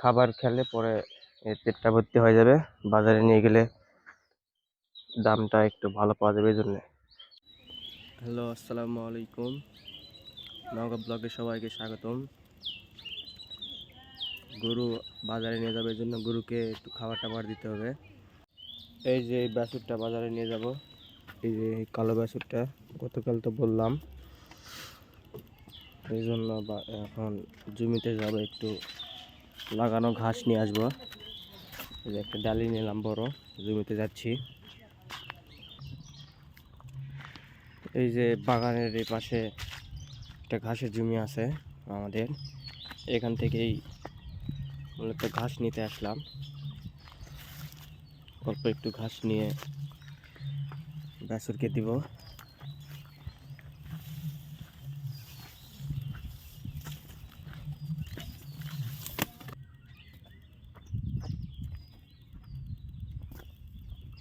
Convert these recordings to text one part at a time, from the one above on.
খাবার খেলে পরে পেটটা ভর্তি হয়ে যাবে। বাজারে নিয়ে গেলে দামটা একটু ভালো পাওয়া যাবে এই জন্যে। হ্যালো, আসসালামু আলাইকুম। নওগাঁ ব্লগে সবাইকে স্বাগতম। গরু বাজারে নিয়ে যাবে এই জন্য গরুকে একটু খাবার টাবার দিতে হবে। এই যে এই বাছুরটা বাজারে নিয়ে যাব। এই যে কালো বাছুরটা গতকাল তো বললাম। এই জন্য এখন জমিতে যাব একটু লাগানো ঘাস নিয়ে আসব। একটা ডালি নিলাম বড়, জমিতে যাচ্ছি। এই যে বাগানের এই পাশে একটা ঘাসের জমি আছে আমাদের। এখান থেকেই মূলত ঘাস নিতে আসলাম। অল্প একটু ঘাস নিয়ে বাছুরকে দিব।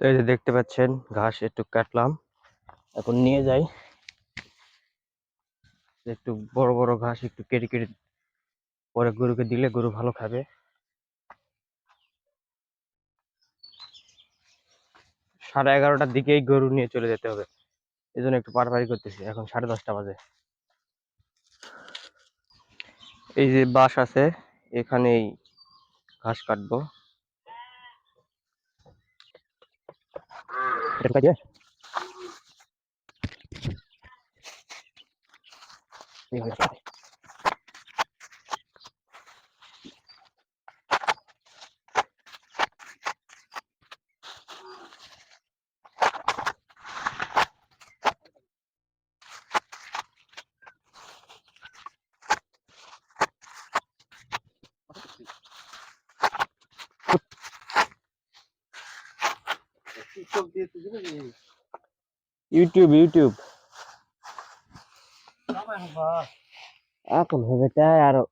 তো এই যে দেখতে পাচ্ছেন, ঘাস একটু কাটলাম। এখন নিয়ে যাই। একটু বড় বড় ঘাস একটু কেটে কেটে পরে গরুকে দিলে গরু ভালো খাবে। সাড়ে এগারোটার দিকেই গরু নিয়ে চলে যেতে হবে। এই একটু পাড়াপাড়ি করতেছি। এখন সাড়ে দশটা বাজে। এই যে বাস আছে এখানেই ঘাস কাটবো। এটা ইউটিউব ইউটিউব এখন হবে তাই আরও।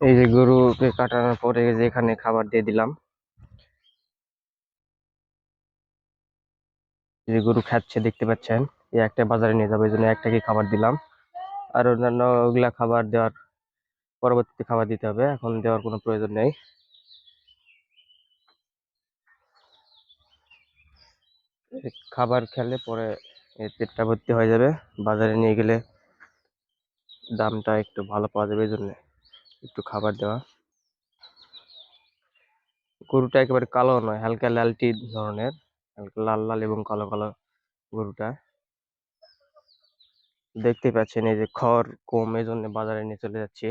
এই যে গরুকে কাটানোর পরে এই যে এখানে খাবার দিয়ে দিলাম। যে গরু খাচ্ছে দেখতে পাচ্ছেন এই একটা বাজারে নিয়ে যাব এই জন্য একটাকে খাবার দিলাম। আর অন্যান্য ওগুলা খাবার দেওয়ার পরবর্তীতে খাবার দিতে হবে, এখন দেওয়ার কোনো প্রয়োজন নেই। খাবার খেলে পরে পেটটা ভর্তি হয়ে যাবে, বাজারে নিয়ে গেলে দামটা একটু ভালো পাওয়া যাবে এই জন্য একটু খাবার দেওয়া। গরুটা একেবারে কালো নয়, হালকা লালটি ধরনের। লাল লাল এবং কালো কালো গরুটা। দেখতে পাচ্ছেন এই যে খড় কম এই জন্য বাজারে নিয়ে চলে যাচ্ছি।